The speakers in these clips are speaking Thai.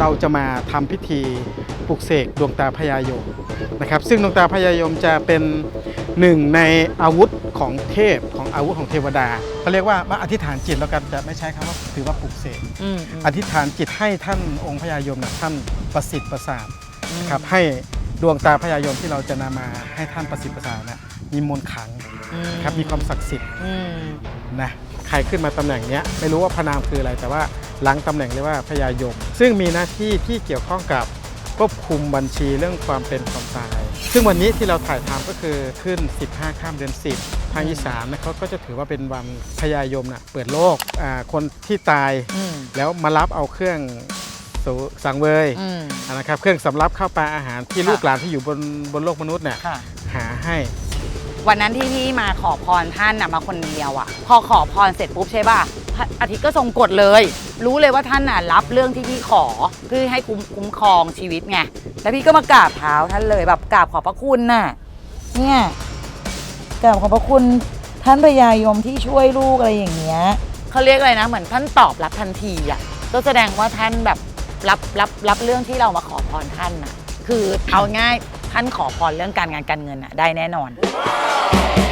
เราจะมาทำพิธีปลุกเสกดวงตาพญายมนะครับ ซึ่งดวงตาพญายมจะเป็นหนึ่งในอาวุธของเทพของอาวุธของเทวดาเขาเรียกว่ามาอธิษฐานจิตแล้วกันจะไม่ใช้คำว่าถือว่าปลุกเสกอืมอืมอธิษฐานจิตให้ท่านองค์พญายมนะท่านประสิทธิ์ประสาทนะครับให้ดวงตาพญายมที่เราจะนำมาให้ท่านประสิทธิ์ประสาทนะมีมนต์ขลังอืมครับมีความศักดิ์สิทธิ์อืมนะ ใครขึ้นมาตำแหน่งเนี้ยไม่รู้ว่าพระนามคืออะไร แต่ว่าหลังตำแหน่งเรียกว่าพญายม ซึ่งมีหน้าที่ที่เกี่ยวข้องกับควบคุมบัญชีเรื่องความเป็นความตาย ซึ่งวันนี้ที่เราถ่ายทำก็คือขึ้น 15 ข้ามเดือน 10 ทางอีสานนะเขาก็จะถือว่าเป็นวันพญายมนะเปิดโลกอ่าคนที่ตายอืมแล้วมารับเอาเครื่องสู่สังเวยอืมนะครับเครื่องสำรับข้าวปลาอาหารที่ค่ะลูกหลานที่อยู่บนบนโลกมนุษย์เนี่ยค่ะหาให้ วันนั้นที่พี่มาขอพรท่านน่ะมาคนเดียวอะพอขอพรเสร็จปุ๊บใช่ป่ะอาทิตย์ก็ทรงกฎเลย รู้เลยว่าท่านน่ะรับเรื่องที่พี่ขอเพื่อให้คุ้มคุ้มครองชีวิตไงแล้วพี่ก็มากราบเท้าท่านเลยแบบกราบขอบพระคุณน่ะเนี่ยกราบขอบพระคุณท่านพญายมที่ช่วยลูกอะไรอย่างเงี้ยเขาเรียกอะไรนะ เหมือนท่านตอบรับทันทีอะก็แสดงว่าท่านแบบรับรับรับเรื่องที่เรามาขอพรท่านน่ะ คือเอาง่ายท่านขอพรเรื่องการงานการเงินน่ะได้แน่นอน โ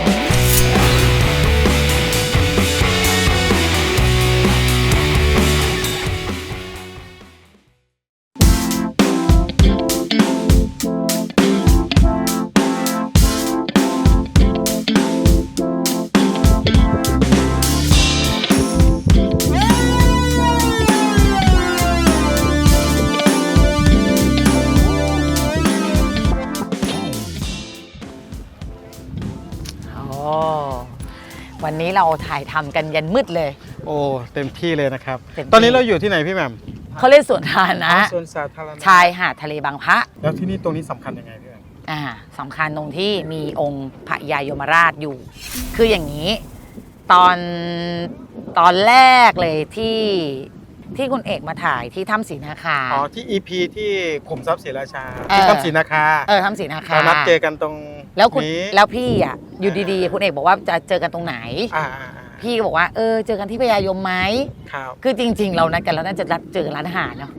นนี้เราถ่ายทำกันยันมืดเลย โอ้เต็มที่เลยนะครับ เต็มที่ ตอนนี้เราอยู่ที่ไหนพี่แหม่มเขาเล่นสวนทานะสวนสาธารณะชายหาดทะเลบางพระแล้วที่นี่ตรงนี้สำคัญยังไงพี่แหม่มอ่าสำคัญตรงที่มีองค์พระยายมราชอยู่ คืออย่างนี้ ตอนตอนแรกเลยที่ที่คุณเอกมาถ่ายที่ถ้ำศรีนาคา อ๋อที่ EP ที่ขุมทรัพย์ศรีราชาเออที่ถ้ำศรีนาคาเออถ้ำศรีนาคา เรานัดเจอกันตรง แล้วคุณนี้แล้วพี่อะอยู่ดีๆ คุณเอกบอกว่าจะเจอกันตรงไหน อ่าอ่าอ่าพี่ก็บอกว่าเออเจอกันที่พญายมไหมครับคือจริง ๆ เรานัดกันแล้วน่าจะนัดเจอกันร้านอาหารเนาะ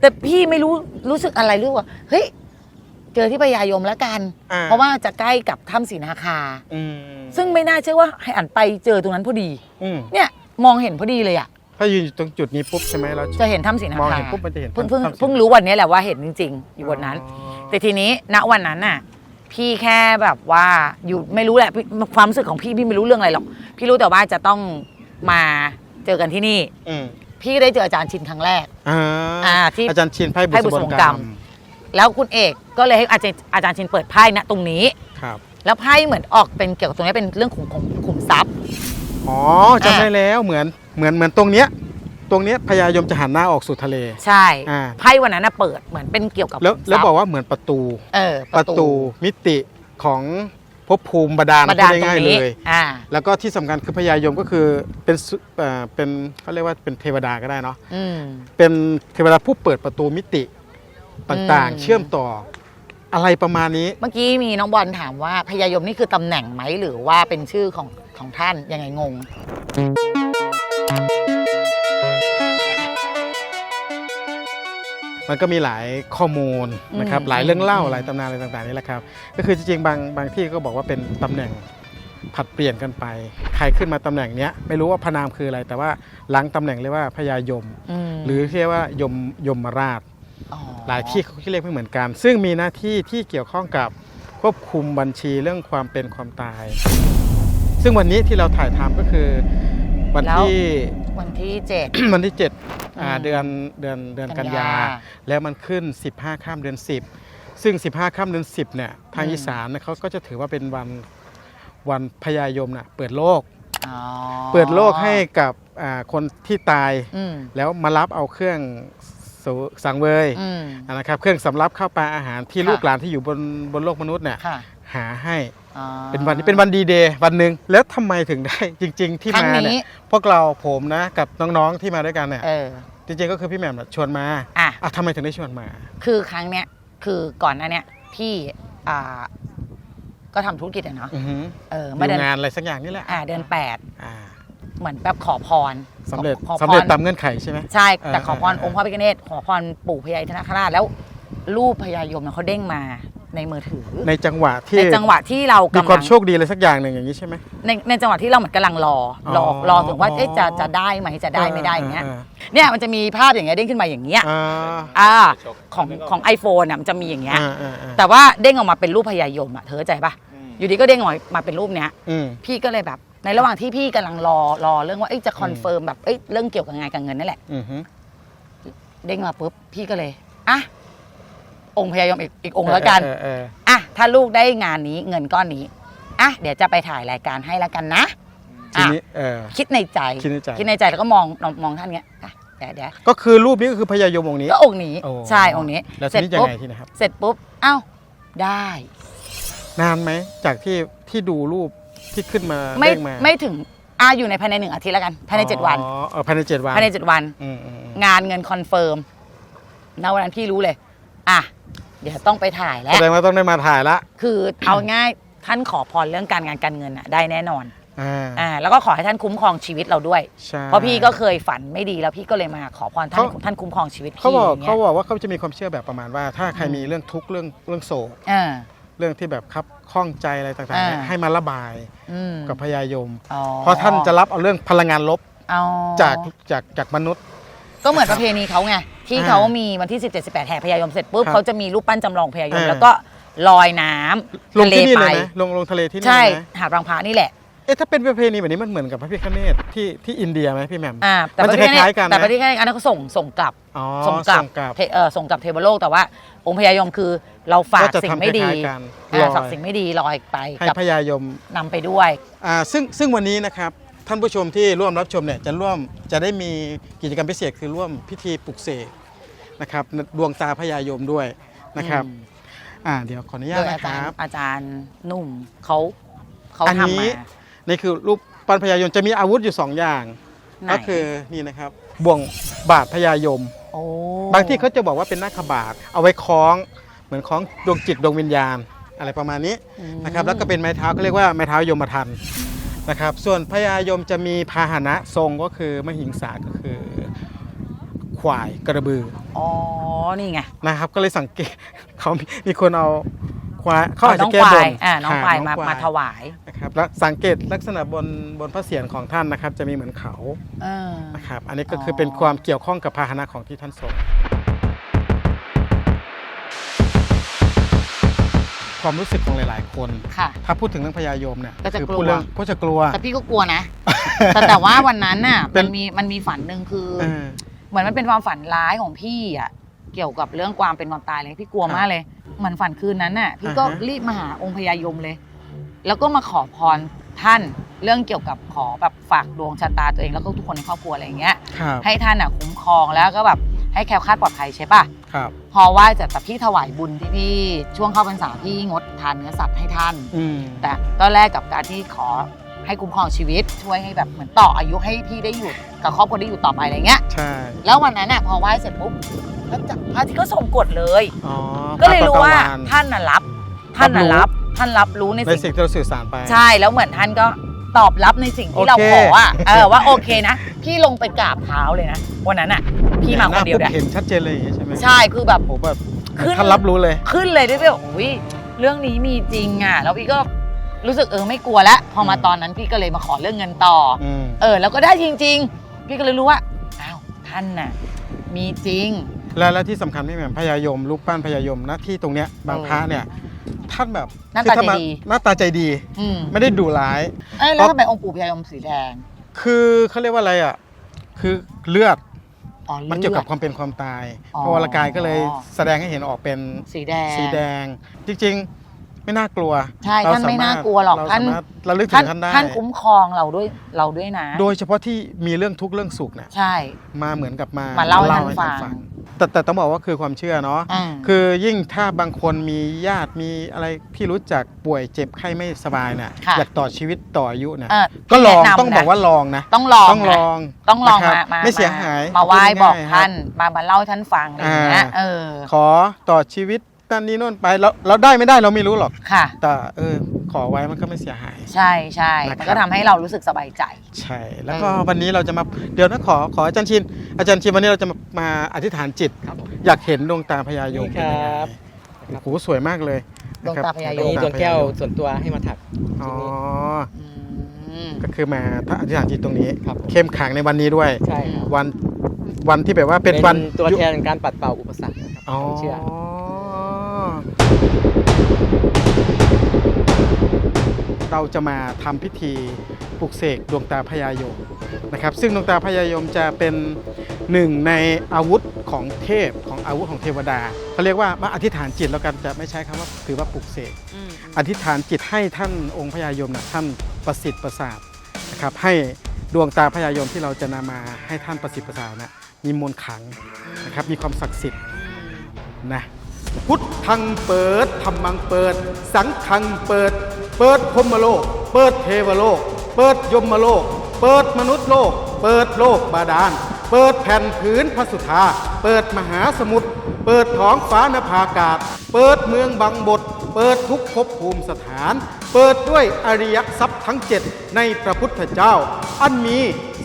แต่พี่ไม่รู้รู้สึกอะไรรู้ว่าเฮ้ยเจอที่พญายมแล้วกัน อ่เพราะว่าจะใกล้กับถ้ำศรีนาคา อืมซึ่งไม่น่าเชื่อว่าให้อ่านไปเจอตรงนั้นพอดี อืมเนี่ยมองเห็นพอดีเลยอะถ้ายืนอยู่ตรงจุดนี้ปุ๊บใช่ไหมเราจะเห็นถ้ำศรีนามองคาเห็นปุ๊บมันจะเห็นเพิ่งเพิ่งถ้ำศรีเพิ่งรู้วันนี้แหละว่าเห็นจริง ๆ อยู่บนนั้น อ๋อแต่ทีนี้ณวันนั้นน่ะ พี่แค่แบบว่าอยู่ไม่รู้แหละพี่ความรู้สึกของพี่พี่ไม่รู้เรื่องอะไรหรอก พี่รู้แต่ว่าจะต้องมาเจอกันที่นี่ อืมพี่ก็ได้เจออาจารย์ชินครั้งแรก อ่าอ่าที่ อาจารย์ชินไพ่ไพ่บุบุษษบบกกรรรรมมแล้วคุณเอกก็เลยให้อาจารย์อาจารย์ชินเปิดไพ่ณตรงนี้ ครับ แล้วไพ่เหมือนออกเป็นเกี่ยวกับตรงนี้เป็นเรื่องของของขุมทรัพย์ อ๋อจำได้แล้วเหมือนเหมือนเหมือนตรงเนี้ย ตรงเนี้ยพญายมจะหันหน้าออกสู่ทะเล ใช่อ่า ไพ่วันนั้นน่ะเปิดเหมือนเป็นเกี่ยวกับแล้วขุมทรัพย์แล้วบอกว่าเหมือนประตู เออประตูมิติของภพภูมิบาดาลมาดานพูตรงง่ายๆเลนี้ยอ่า แล้วก็ที่สำคัญคือพญายมก็คือเป็นสุเอ่อเป็นเขาเรียกว่าเป็นเทวดาก็ได้เนาะอืม เป็นเทวดาผู้เปิดประตูมิติต่างอืมๆเชื่อมต่อ อะไรประมาณนี้ เมื่อกี้มีน้องบอลถามว่าพญายมนี่คือตำแหน่งไหมหรือว่าเป็นชื่อของของท่านยังไงงง มันก็มีหลายข้อมูลนะครับอืมหลายเรื่องเล่าอืมหลายตำนานอะไรต่างๆนี่แหละครับ ก็คือจริงๆบางบางที่ก็บอกว่าเป็นตำแหน่งผัดเปลี่ยนกันไป ใครขึ้นมาตำแหน่งเนี้ยไม่รู้ว่าพระนามคืออะไร แต่ว่าหลังตำแหน่งเรียกว่าพญายมมหรือเรียกว่ายมยมราชอ๋อหลายที่เขาเรียกไม่เหมือนกัน ซึ่งมีหน้าที่ที่เกี่ยวข้องกับควบคุมบัญชีเรื่องความเป็นความตาย ซึ่งวันนี้ที่เราถ่ายทำก็คือวันที่วันที่เจ็ดวันที่ 7 อ่าอืมเดือนเดือนเดือนกักันนยายยา แล้วมันขึ้น 15ข้ามเดือน 10 ซึ่ง 15ข้ามเดือน 10เนี่ยทางอืมอีสานเนี่ยเขาก็จะถือว่าเป็นวันวันพญายมน่ะเปิดโลกอ๋อเปิดโลกให้กับอ่าคนที่ตายอืมแล้วมารับเอาเครื่องสู่สังเวยอืมนะครับเครื่องสำรับข้าวปลาอาหารที่ค่ะลูกหลานที่อยู่บนบนโลกมนุษย์เนี่ยค่ะ หาให้อ๋อเป็นวันนี้เป็นวันดีเดย์วันหนึ่งแล้วทำไมถึงได้ จริง ๆ ที่ครั้งมานี้ เนี่ยพวกเราผมนะกับน้องๆที่มาด้วยกันเนี่ยเออ จริง ๆ ก็คือพี่แหม่มน่ะชวนมาอะ อะทำไมถึงได้ชวนมา คือครั้งเนี้ยคือก่อนหน้าเนี้ยพี่อ่าก็ทำธุรกิจอะเนาะ อือหือเอออเมื่อยู่เดือนงานอะไรสักอย่างนี่แหละอ่าเดือนแปดอ่าเหมือนแบบขอพรสำเร็จขอพสำเร็จรตามเงื่อนไขใช่ไหม ใช่ แต่เออขอพรเออ องค์พระพิฆเนศขอพรปู่พญาอินทนาคราชแล้ว รูปพญายมเนี่ยเขาเด้งมา ในมือถือ ในจังหวะที่ในจังหวะที่เรามีกำควาลัมงโชคดีอะไรสักอย่างหนึ่งอย่างนี้ใช่ไหม ในในจังหวะที่เราเหมือนกำลังรอรออ๋อรอถึงว่าเอ๊ะจะอ๋อจะได้ไหมจะได้ไม่ได้อย่างเงี้ยอ่า เนี่ยมันจะมีภาพอย่างเงี้ยเด้งขึ้นมาอย่างเงี้ยอ่าอ่าของของไอโฟนอะมันจะมีอย่างเงี้ย อ่าอ่าอ่าแต่ว่าเด้งออกมาเป็นรูปพญายมอะเธอเข้าใจปะอยู่ดีก็เด้งออกมาเป็นรูปเนี้ย อืม พี่ก็เลยแบบ ในระหว่างที่พี่กำลังรอรอเรื่องว่าเอ้ยจะคอนเฟิร์มแบบเอ้ยเรื่องเกี่ยวกับงานกับเงินนั่นแหละ อือฮึเด้งมาปุ๊บพี่ก็เลยอะ องค์พญายมอีกอีกองค์แล้วกัน เออเอออะถ้าลูกได้งานนี้เงินก้อนนี้อะเดี๋ยวจะไปถ่ายรายการให้แล้วกันนะทีนี้เออ คิดในใจคิดในใจคิดในใจแล้วก็มองมองท่านเงี้ยอะเดี๋ยวเดี๋ยวก็คือรูปนี้ก็คือพญายมองค์นี้ก็องค์นี้โอ้ใช่องค์นี้แล้วเสทีร็จนี้ยังปุ๊บไงที่นะครับเสร็จปุ๊บเอ้าได้ นานไหมจากที่ที่ดูรูปที่ขึ้นมาไม่เด้งมาไม่ถึงอะอยู่ในภายในหนึ่งอาทิตย์แล้วกันภายในเจ็ดวัน อ๋อเออภายในเจ็ดวันภายในเจ็ดวัน อืมอืมอืมงานเงินคอนเฟิร์มณวันนั้นพี่รู้เลย อะเดี๋ยวต้องไปถ่ายแล้แสว ดงว่าต้องได้มาถ่ายละคือเอาง่ายท่านขอพรเรื่องการงานการเงินอะได้แน่นอนอ่าอ่าแล้วก็ขอให้ท่านคุ้มครองชีวิตเราด้วย ใช่ เพราะพี่ก็เคยฝันไม่ดีแล้วพี่ก็เลยมาขอพรท่านเขา ท่านคุ้มครองชีวิตพี่เขาบอกย่งงี้ยเขาบอกว่าเขาจะมีความเชื่อแบบประมาณว่า ถ้าใครอืมมีเรื่องทุกข์เรื่องเรื่องโศกอ่า เรื่องที่แบบคับข้องใจอะไรต่างๆอ่าเนี่ยให้มาระบายอืมกับพญายม อ๋อเพราะท่านจะรับเอาเรื่องพลังงานลบอ๋อจากจากจากมนุษย์ ก็เหมือนประเพณีเขาไงที่อ่าเขามีวันที่ 17 18แห่พญายมเสร็จปุ๊บครับเขาจะมีรูปปั้นจำลองพญายม อ่า แล้วก็ลอยน้ำลงทะเลที่นี่ไปเลยไหมลงลงทะเลที่นี่ใช่เลยไหมหาดบางพระนี่แหละเอ๊ะถ้าเป็นประเพณีแบบนี้มันเหมือนกับพระพิฆเนศที่ที่อินเดียไหมพี่แหม่ม อ่าแต่มันจะประเทศคล้ายๆกันนะ แต่ประเทศอันนั้นก็ส่งส่งกลับ อ๋อส่งกลับส่งกลับ เทเออส่งกลับเทวโลกแต่ว่า องค์พญายมคือเราฝากก็จะสิ่งทำไม่ดีคล้ายๆกันอ่าลอย ฝากสิ่งไม่ดีลอยไปให้กับพญายมนำไปด้วย อ่าซึ่งซึ่งวันนี้นะครับ ท่านผู้ชมที่ร่วมรับชมเนี่ยจะร่วมจะได้มีกิจกรรมพิเศษคือร่วมพิธีปลุกเสกนะครับดวงตาพญายมด้วยนะครับอืมอ่าเดี๋ยวขออนุญาโดตยอานะคจารรับ ย์อาจารย์หนุ่มเขาเขาอันทำนี้มานี่คือรูปปั้นพญายมจะมีอาวุธอยู่สองอย่าง ไหนก็คือนี่นะครับบ่วงบาทพญายม โอ้บางที่เขาจะบอกว่าเป็นนาคบาทเอาไว้คล้อง เหมือนคล้องดวงจิตดวงวิญญาณ อะไรประมาณนี้อืมนะครับแล้วก็เป็นไม้เท้าเขาเรียกว่าไม้เท้ายมทัน นะครับ ส่วนพญายมจะมีพาหนะทรงก็คือมหิงสาก็คือควายกระบืออ๋อ นี่ไง นะครับ ก็เลยสังเกตเขามีมีคนเอาควายเขาอาจน้จะองแก้ควาบยนอ่าน้องควายหมามาถวายนะครับแล้วสังเกตลักษณะบนบนพระเศียรของท่านนะครับ จะมีเหมือนเขาเออนะครับ อันนี้ก็คือออเป็นความเกี่ยวข้องกับพาหนะของที่ท่านทรง ความรู้สึกของหลาย ๆ คน ค่ะ ถ้าพูดถึงเรื่องพญายมเนี่ยก็จะคืกลัวพูดเรื่องก็จะกลัว แต่พี่ก็กลัวนะ แต่แต่ว่าวันนั้นน่ะเป็มัน นมีมันมีฝันหนึ่งคือเออ เหมือนมันเป็นความฝันร้ายของพี่อะเกี่ยวกับเรื่องความเป็นความตายเลยพี่กลัวครับมากเลยเหมือนฝันคืนนั้นน่ะ พี่ก็อ่าฮะ รีบมาหาองค์พญายมเลย แล้วก็มาขอพรท่านเรื่องเกี่ยวกับขอแบบฝากดวงชะตาตัวเองแล้วก็ทุกคนในครอบครัวอะไรอย่างเงี้ย ครับ ให้ท่านอะคุ้มครองแล้วก็แบบ ให้แคล้วคลาดปลอดภัยใช่ป่ะครับ พอไหว่าจะแต่พี่ถวายบุญที่พี่ช่วงเข้าพรรษาพี่งดทานเนื้อสัตว์ให้ท่าน อืมแต่ก็แลกกับการที่ขอให้คุ้มครองชีวิตช่วยให้แบบเหมือนต่ออายุให้พี่ได้อยู่กับครอบครัวได้อยู่ต่อไปอะไรเงี้ย ใช่แล้ววันนั้นน่ะพอไหว้เสร็จปุ๊บพระจักรพระอาทิตย์ก็ทรงกฎเลย อ๋อก็เลยรู้ว่าพะตะนท่านน่ะรับ ท่านน่ะรับรู้รับท่านรับรู้ในในสิ่ง สิ่งที่เราสื่อสารไป ใช่แล้วเหมือนท่านก็ตอบรับในสิ่งที่โอเคเราขออะเออว่าโอเคนะ พี่ลงไปกราบเท้าเลยนะวันนั้นอะ พี่มาคนเดียวหเนี่ยปุ๊บเห็นชัดเจนเลยอย่างนี้ใช่ไหมใช่คือแบบโหแบบขึ้นท่านรับรู้เลย ขึ้นเลยด้วยพี่บอกอุ้ยเรื่องนี้มีจริงอะแล้วพี่ก็รู้สึกเออไม่กลัวแล้วพอมาอืมตอนนั้นพี่ก็เลยมาขอเรื่องเงินต่อออืมเออ แล้วก็ได้จริง ๆ พี่ก็เลยรู้ว่าอ้าวท่านน่ะมีจริง และและที่สำคัญพี่แหม่มพญายมรูปปั้นพญายมหน้าที่ตรงเนี้ยบางเออพระเนี่ย ท่านแบบหน้าตาคือถ้มใจดีหน้าตาใจดีอืมไม่ได้ดุร้ายเอ้ยแล้วทำไมองค์ปู่พญายมสีแดง คือเขาเรียกว่าอะไรอะ คือเลือด อ๋อมันเกี่ยวกับลืคอดวามเป็นความตายอ๋อพระวรกายก็เลยแสดงให้เห็นออกเป็นสีแดงสีแดง จริงๆ ไม่น่ากลัวใช่เรท่านไม่สรถน่ากลัวหรอกเท่านสมรถระลึกถึท่านงท่านได้ท่านคุ้มครองเราด้วยเราด้วยนะ โดยเฉพาะที่มีเรื่องทุกข์เรื่องสุขเนี่ยใช่มาเหมือนกับมามาเล่าให้ท่านให้ฟังแต่แต่ต้องบอกว่าคือความเชื่อเนาะอ่าคือยิ่งถ้าบางคนมีญาติมีอะไรที่รู้จักป่วยเจ็บไข้ไม่สบายเนี่ยค่ะอยากต่อชีวิตต่ออายุเนี่ยเออก็ลองแนะนำต้องบอกนะว่าลองนะ ต้องลองต้องลนะองต้องลองนะครับมามาไม่เสียหายมาไหว้พูดบอกง่ยๆท่านครับมามาเล่าให้ท่านฟังอะไรอย่างเงี้ยอ่าเออขอต่อชีวิต นั่นนี่โน่นไปแล้วเราได้ไม่ได้เราไม่รู้หรอก ค่ะ แต่เออขอไว้มันก็ไม่เสียหาย ใช่ใช่นะครับ มันก็ทำให้เรารู้สึกสบายใจ ใช่ แล้วก็เออวันนี้เราจะมาเดี๋ยวนะขอขออาจารย์ชิน อาจารย์ชินวันนี้เราจะมามาอธิษฐานจิต ครับผม อยากเห็นดวงตาพญายมนี่ครับเป็นยังไงโอ้โหสวยมากเลยดวงตาพญายอันมนี้ดวงแก้วส่วนตัวให้มาถัก อ๋ออืมก็คือมาอธิษฐานจิตตรงนี้ ครับผม เข้มขลังในวันนี้ด้วย ใช่ครับวันวันที่แบบว่าเป็นวันตัวแทนการปัดเป่าอุปสรรคนะครับอ๋อความเชื่อ เราจะมาทำพิธีปลุกเสกดวงตาพญายมนะครับ ซึ่งดวงตาพญายมจะเป็นหนึ่งในอาวุธของเทพของอาวุธของเทวดาเขาเรียกว่ามาอธิษฐานจิตแล้วกันจะไม่ใช้คำว่าถือว่าปลุกเสกอืมอธิษฐานจิตให้ท่านองค์พญายมนะท่านประสิทธิ์ประสาทนะครับให้ดวงตาพญายมที่เราจะนำมาให้ท่านประสิทธิ์ประสาทนะมีมนต์ขลังนะครับมีความศักดิ์สิทธิ์นะ พุทธังเปิดธรรมังเปิด สังฆังเปิด เปิดพมโลก เปิดเทวโลก เปิดยมโลก เปิดมนุษย์โลก เปิดโลกบาดาล เปิดแผ่นผืนพระสุธา เปิดมหาสมุทร เปิดท้องฟ้านภาอากาศ เปิดเมืองบังบท เปิดทุกภพภูมิสถาน เปิดด้วยอริยทรัพย์ทั้งเจ็ดในพระพุทธเจ้า อันมี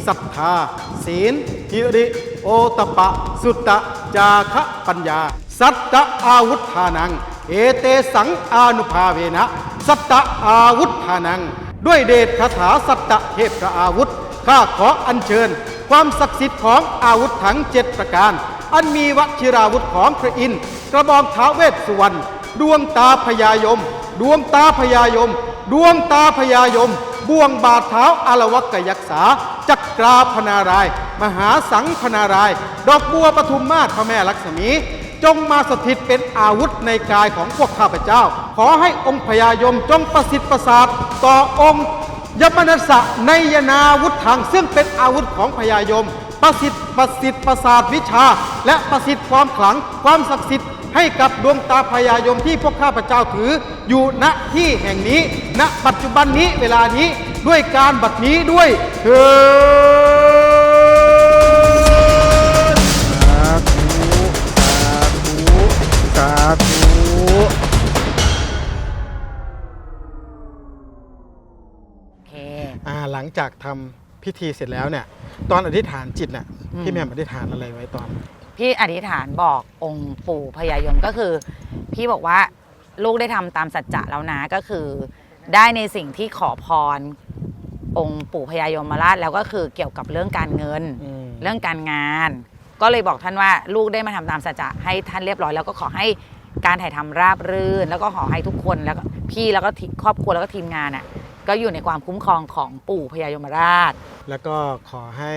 ศรัทธา ศีลหิริ โอตปะ สุตตะ จาคะปัญญา สัตตะอาวุธานัง เอเตสังอานุภาเวนะ สัตตะอาวุธานัง ด้วยเดชคาถาสัตตะเทพพระอาวุธ ข้าขออัญเชิญ ความศักดิ์สิทธิ์ของอาวุธทั้งเจ็ดประการ อันมีวชิราวุธของพระอินทร์ กระบองท้าเวสสุวรรณ ดวงตาพญายม ดวงตาพญายม ดวงตาพญายม บ่วงบาทเท้าอารวักกยักษา จักราพนาราย มหาสังพนาราย ดอกบัวปทุมมาศพระแม่ลักษมี จงมาสถิตเป็นอาวุธในกายของพวกข้าพเจ้า ขอให้องค์พญายมจงประสิทธิ์ประสาทต่อองค์ยมนัสสะในยนาวุธทางซึ่งเป็นอาวุธของพญายม ประสิทธิ์ประสิทธิ์ประสาทวิชา และประสิทธิ์ความขลังความศักดิ์สิทธิ์ให้กับดวงตาพญายมที่พวกข้าพเจ้าถืออยู่ณที่แห่งนี้ ณ ปัจจุบันนี้เวลานี้ด้วยการบัดนี้ด้วยเถิด ลังจากทำพิธีเสร็จแล้วเนี่ย ตอนอธิษฐานจิตน่ะอืมพี่แหม่มอธิษฐานอะไรไว้ตอน พี่อธิษฐานบอกองค์ปู่พญายมก็คือ พี่บอกว่าลูกได้ทำตามสัจจะแล้วนะก็คือ ได้ในสิ่งที่ขอพรองค์ปู่พญายมราชแล้วก็คือเกี่ยวกับเรื่องการเงินอืมเรื่องการงาน ก็เลยบอกท่านว่าลูกได้มาทำตามสัจจะให้ท่านเรียบร้อย แล้วก็ขอให้การถ่ายทำราบรื่น แล้วก็ขอให้ทุกคนแล้วก็พี่แล้วก็ทีครอบครัวแล้วก็ทีมงานอะ ก็อยู่ในความคุ้มครองของปู่พญายมราช แล้วก็ขอให้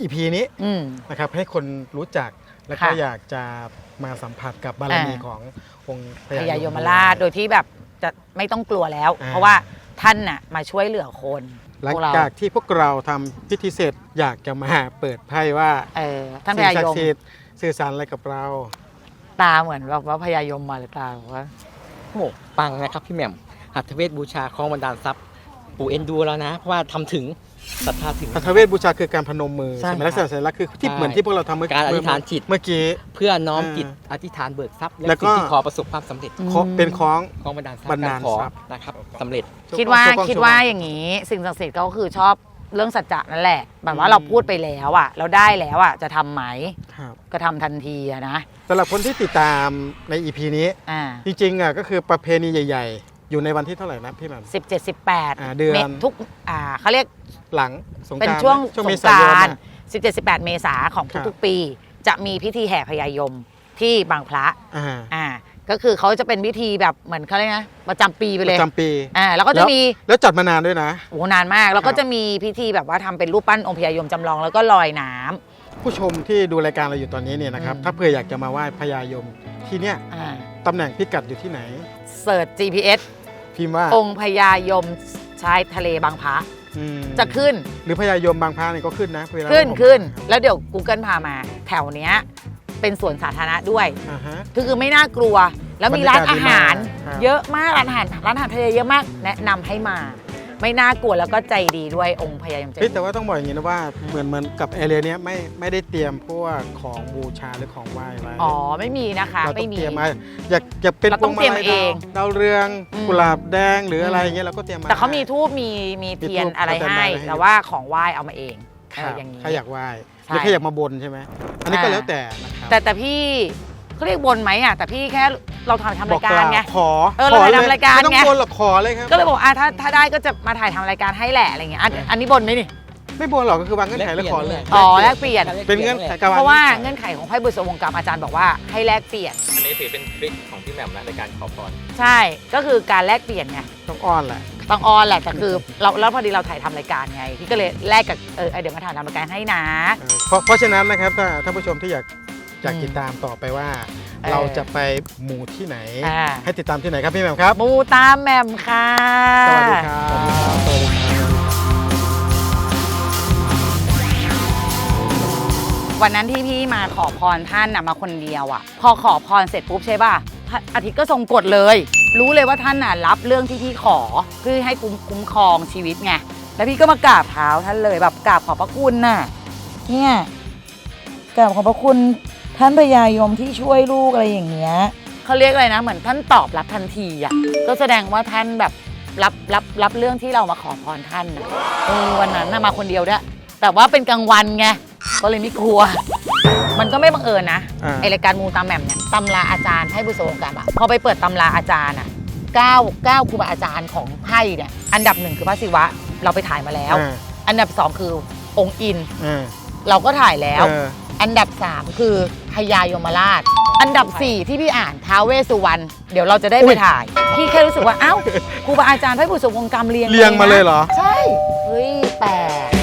อีพีนี้อืม นะครับให้คนรู้จักแล้วก็ค่ะอยากจะมาสัมผัสกับบารมีอ่า ขององค์พญายมราชโดยที่แบบจะไม่ต้องกลัวแล้ว อ่า เพราะว่าท่านน่ะมาช่วยเหลือคนหลังพวกเราจากที่พวกเราทำพิธีเสร็จอยากจะมาเปิดไพ่ว่าเออท่านพสิ่งญาศักยมดิ์สิทธิ์สื่อสารอะไรกับเรา ตาเหมือนแบบว่าพญายมมาเลยตาบอกว่า โอ้โหปังนะครับพี่แหม่ม หัตถเวทบูชาคล้องบันดาลทรัพย์ ปู่เอ็นดูแล้วนะ เพราะว่าทำถึงศรัทธาถึงพระทเวทบูชาคือการพนมมือใช่ใช่ไหมครับลักษณะสัญลักษณ์คือที่ใช่เหมือนที่พวกเราทำเมื่อการอธิษฐานจิต เมื่อกี้ เพื่อน้อมอ่าจิตอธิษฐานเบิกทรัพย์แล้และวก็ สิ่งที่ขอประสบความสำเร็จอืมเคาะเป็นคล้อง คล้องบันดาลทรัพบัย์นกาดารลขอทรัพย์ นะครับสำเร็จ คิดว่าโชกล้องคิดโชว์ว่าล้องอย่างนี้สิ่งศักดิ์สิทธิ์ก็คือชอบเรื่องสัจจะนั่นแหละแบบว่าอืมเราพูดไปแล้วอะ เราได้แล้วอะจะทำไหมครับก็ทำทันทีอะนะสำหรับคนที่ติดตามในอีพีนี้ อ่า จริงๆอะก็คือประเพณีใหญ่ๆ อยู่ในวันที่เท่าไหร่นะพี่แหม่มสิบเจ็ดสิบแปดอ่าเดือนทุกอ่าเขาเรียกหลังสงกเป็นรานต์ช่วงไหมช่วงสเมงษากยนรานน่ะสิบเจ็ดสิบแปดเมษาของครับทุกๆปี จะมีพิธีแห่พญายมที่บางพระอ่าอ่าก็คือเขาจะเป็นพิธีแบบเหมือนเขาเรียกนะประจำปีไปปเลยระจำปี อ่าแล้วก็จะมี แล้วจัดมานานด้วยนะ โอ้นานมากแล้วครัก็บจะมีพิธีแบบว่าทำเป็นรูปปั้นองค์พญายมจำลองแล้วก็ลอยน้ำ ผู้ชมที่ดูรายการเราอยู่ตอนนี้เนี่ยนะครับ อืม ถ้าเผื่ออยากจะมาไหว้พญายมที่เนี่ยอ่าตำแหน่งพิกัดอยู่ที่ไหน เสิร์ช GPS พิมพ์ว่าองค์พญายมชายทะเลบางพระอืมจะขึ้นหรือพญายมบางพระเนี่ยก็ขึ้นนะเวลาขึ้นผมขึ้น แล้วเดี๋ยว Google พามา แถวเนี้ยเป็นสวนสาธารณะด้วย อ่าฮะ คือคือไม่น่ากลัว แล้วมีร้านอาหาร บรรยากาศดีมากครับเยอะมากร้านอาหารร้านอาหารทะเลเยอะมาก แนะนำให้มา ไม่น่ากลัวแล้วก็ใจดีด้วยองค์พญายมใจเฮ้ยดีแต่ว่าต้องบอกอย่างนี้นะว่าเหมือนเหมือนกับแอเรียเนี้ยไม่ไม่ได้เตรียมพวกของบูชาหรือของไหว้ไว้อ๋อไม่มีนะคะเราต้ไม่องมี เตรียมมาอยากอยากเป็นเราต้องเตรียมพวงาลัเองดาวดาวเรืองอืม กุหลาบแดงหรืออะไรอย่างเงี้ยเราก็เตรียมมาแต่เขามีทูบมีมีเทียนมีธูปอะไรเอาแต่ให้ มาให้ แต่ว่าของไหว้เอามาเองคเอรัอบอย่างนี้ใครอยากไหว้หใช่รือใครอยากมาบนใช่ไหมอันนี้ก็อ่า แล้วแต่นะครับแต่แต่พี่ เขาเรียกบนไหมอะแต่พี่แค่เราทำทำบรายการไง ขอเออเราขถ่ายลทำรายการไม่ต้อไงงบนหรอกขอเลยครับก็เลยบอกอะถ้าถ้าได้ก็จะมาถ่ายทำรายการให้แหละอะไรเงี้ยอันอันนี้บนไหมนี่ไม่บนหรอกก็คือวางเงื่อนไขแล้วขอเลยอ๋อแลกเปลี่ยน เป็นเงื่อนไขการเพราะว่าเงื่เงื่ออนนไขของไพ่บุษวงกรรมอาจารย์บอกว่าให้แลกเปลี่ยนอันนี้ถือเป็นทริคของพี่แหม่มนะในการขอพรใช่ก็คือการแลกเปลี่ยนไงต้องอ้อนแหละต้องออนแหละแต่คือเราแล้วพอดีเราถ่ายทำรายการไงพี่ก็เลยแลกกับเออเดี๋ยวมาถ่ายทำรายการให้นะเออเพราะเพราะฉะนั้นนะครับถ้าท่านผู้ชมที่อยาก อยากอืมติดตามต่อไปว่าเออเราจะไปหมู่ที่ไหน อ่า ให้ติดตามที่ไหนครับพี่แหม่มครับ มูตามแหม่มค่ะ สวัสดีครับสวัสดีครับ วันนั้นที่พี่มาขอพรท่านน่ะมาคนเดียวอะ พอขอพรเสร็จปุ๊บใช่ป่ะพระอาทิตย์ก็ทรงกฎเลย รู้เลยว่าท่านน่ะรับเรื่องที่พี่ขอเพื่อให้คุ้มคุ้มครองชีวิตไงแล้วพี่ก็มากราบเท้าท่านเลยแบบกราบขอบพระคุณน่ะเนี่ยกราบขอบพระคุณ ท่านพญายมที่ช่วยลูกอะไรอย่างเงี้ยเขาเรียกอะไรนะ เหมือนท่านตอบรับทันทีอะก็แสดงว่าท่านแบบรับรับรับเรื่องที่เรามาขอพรท่านน่ะเออวันนั้นน่ะมาคนเดียวด้วยแต่ว่าเป็นกลางวันไงก็เลยไม่กลัว มันก็ไม่บังเอิญนะอ่า ไอรายการมูตามแหม่มเนี่ยตำราอาจารย์ให้บุษวงกรรมอะพอไปเปิดตำราอาจารย์อะเก้าเก้าครูบาอาจารย์ของไพ่เนี่ยอันดับหนึ่งคือพระศิวะเราไปถ่ายมาแล้ว อ่าอันดับสองคือองค์อิน อ่าเราก็ถ่ายแล้ว เออ อันดับ 3 คือพญายมราช อันดับ 4 ที่พี่อ่านท้าวเวสสุวรรณเดี๋ยวเราจะได้ไปถ่าย พี่แค่รู้สึกว่า เอ้าครูบาอาจารย์ให้บุษวงกรรมเรียงเรียงมาเลยเหรอ ใช่ เฮ้ยแปลก